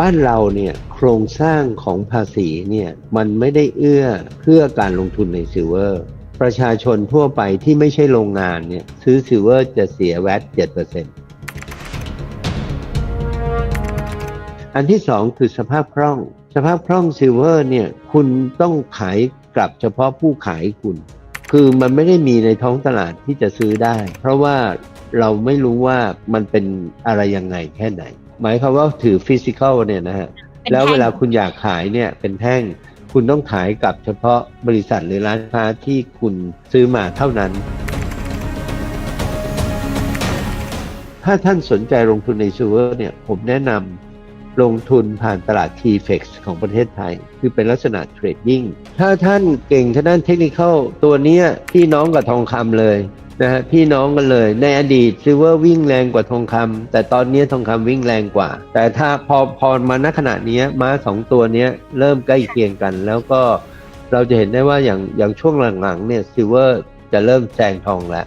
บ้านเราเนี่ยโครงสร้างของภาษีเนี่ยมันไม่ได้เอื้อเพื่อการลงทุนในซิลเวอร์ประชาชนทั่วไปที่ไม่ใช่โรงงานเนี่ยซื้อซิลเวอร์จะเสียแวต7%อันที่สองคือสภาพคล่อง สภาพคล่องซิลเวอร์เนี่ยคุณต้องขายกลับเฉพาะผู้ขายคุณ คือมันไม่ได้มีในท้องตลาดที่จะซื้อได้ เพราะว่าเราไม่รู้ว่ามันเป็นอะไรยังไงแค่ไหน หมายความว่าถือฟิสิกอลเนี่ยนะฮะเป็นแล้วเวลาท่งคุณอยากขายเนี่ยเป็นแท่งคุณต้องขายกับเฉพาะบริษัทหรือร้านค้าที่คุณซื้อมาเท่านั้น ถ้าท่านสนใจลงทุนในซูเวอร์เนี่ยผมแนะนำลงทุนผ่านตลาด TFX ของประเทศไทย คือเป็นลักษณะเทรดดิ้งถ้าท่านเก่งทางด้านเทคนิคตัวเนี้ยพี่น้องกับทองคำเลย นะฮะพี่น้องกันเลย ในอดีตซิลเวอร์วิ่งแรงกว่าทองคำแต่ตอนนี้ทองคำวิ่งแรงกว่า แต่ถ้าพอพอมาณขณะนี้ม้าสองตัวนี้เริ่มใกล้เคียงกัน แล้วก็เราจะเห็นได้ว่าอย่างอย่างช่วงหลังๆเนี่ยซิลเวอร์จะเริ่มแซงทองแล้ว